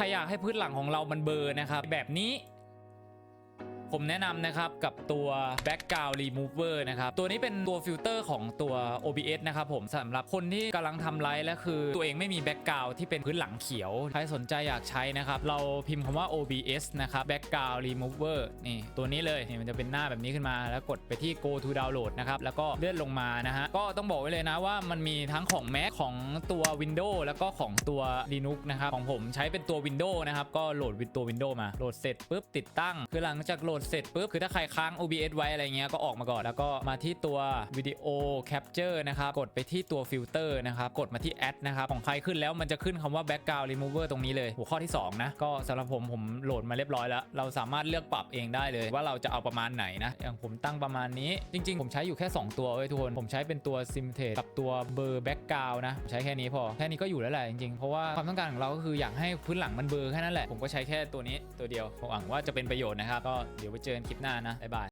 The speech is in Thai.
ครอยากให้พื้นหลังของเรามันเบอร์นะครับ แบบนี้ ผมแนะนำนะครับกับตัว background remover นะครับตัวนี้เป็นตัวฟิลเตอร์ของตัว OBS นะครับผมสำหรับคนที่กำลังทำไลฟ์และคือตัวเองไม่มี background ที่เป็นพื้นหลังเขียว ใครสนใจอยากใช้นะครับ เราพิมพ์คำว่า OBS นะครับ background remover นี่ตัวนี้เลยนี่มันจะเป็นหน้าแบบนี้ขึ้นมา แล้วกดไปที่ go to download นะครับแล้วก็เลื่อนลงมานะฮะก็ต้องบอกไว้เลยนะว่ามันมีทั้งของ Mac ของตัว Windows แล้วก็ของตัว Linux นะครับของผมใช้เป็นตัว Windows นะครับก็โหลดตัว Windows มาโหลดเสร็จปุ๊บติดตั้งคือหลังจากโหลดเสร็จปุ๊บคือถ้าใครค้าง OBS ไว้อะไรเงี้ยก็ออกมาก่อนแล้วก็มาที่ตัววิดีโอ Capture นะครับกดไปที่ตัวฟิลเตอร์นะครับกดมาที่ Add นะครับของใครขึ้นแล้วมันจะขึ้นคำว่า Background Remover ตรงนี้เลยหัวข้อที่ 2 นะ ก็สำหรับผมผมโหลดมาเรียบร้อยแล้ว เราสามารถเลือกปรับเองได้เลย ว่าเราจะเอาประมาณไหนนะอย่างผมตั้งประมาณนี้จริง ๆ ผมใช้อยู่แค่ 2 ตัวเว้ยทุกคนผมใช้เป็นตัว s i m t a g e กับตัวเบอร์ Background นะผมใช้แค่นี้พอแค่นี้ก็อยู่แล้วแหละจริงๆเพราะว่าความต้องการของเราก็คืออยากให้พื้นหลังมันเบลอแค่นั้นแหละผมก็ใช้แค่ตัวนี้ตัวเดียวผมหวังว่าจะเป็นประโยชน์นะครับก็เดี๋ยวไปเจอกันคลิปหน้านะบ๊ายบาย